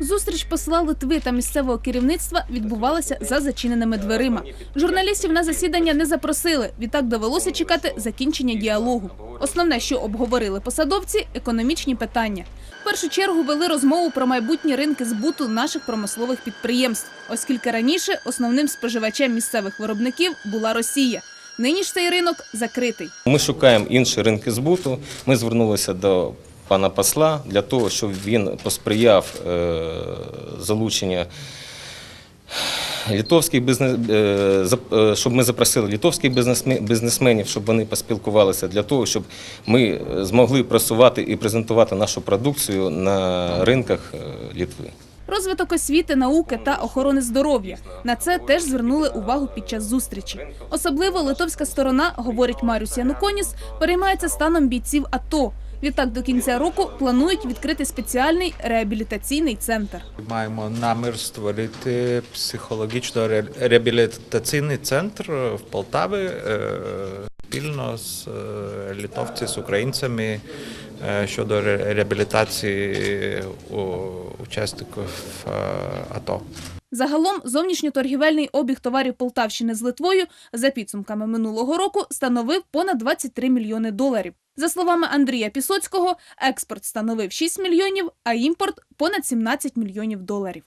Зустріч посла Литви та місцевого керівництва відбувалася за зачиненими дверима. Журналістів на засідання не запросили. Відтак довелося чекати закінчення діалогу. Основне, що обговорили посадовці економічні питання. В першу чергу вели розмову про майбутні ринки збуту наших промислових підприємств, оскільки раніше основним споживачем місцевих виробників була Росія. Нині ж цей ринок закритий. Ми шукаємо інші ринки збуту. Ми звернулися до пана посла для того, щоб він посприяв е, залучення літовських бізнес, е, е, щоб ми запросили літовських бізнесме- бізнесменів, щоб вони поспілкувалися для того, щоб ми змогли просувати і презентувати нашу продукцію на ринках е, Літви. Розвиток освіти, науки та охорони здоров'я на це теж звернули увагу під час зустрічі. Особливо литовська сторона, говорить Марюс Януконіс, переймається станом бійців АТО. Відтак до кінця року планують відкрити спеціальний реабілітаційний центр. Маємо намір створити психологічно-реабілітаційний центр в Полтаві е, спільно з е, літовці з українцями е, щодо реабілітації учасників АТО. Загалом зовнішньоторгівельний обіг товарів Полтавщини з Литвою за підсумками минулого року становив понад 23 мільйони доларів. За словами Андрія Пісоцького, експорт становив 6 мільйонів, а імпорт понад 17 мільйонів доларів.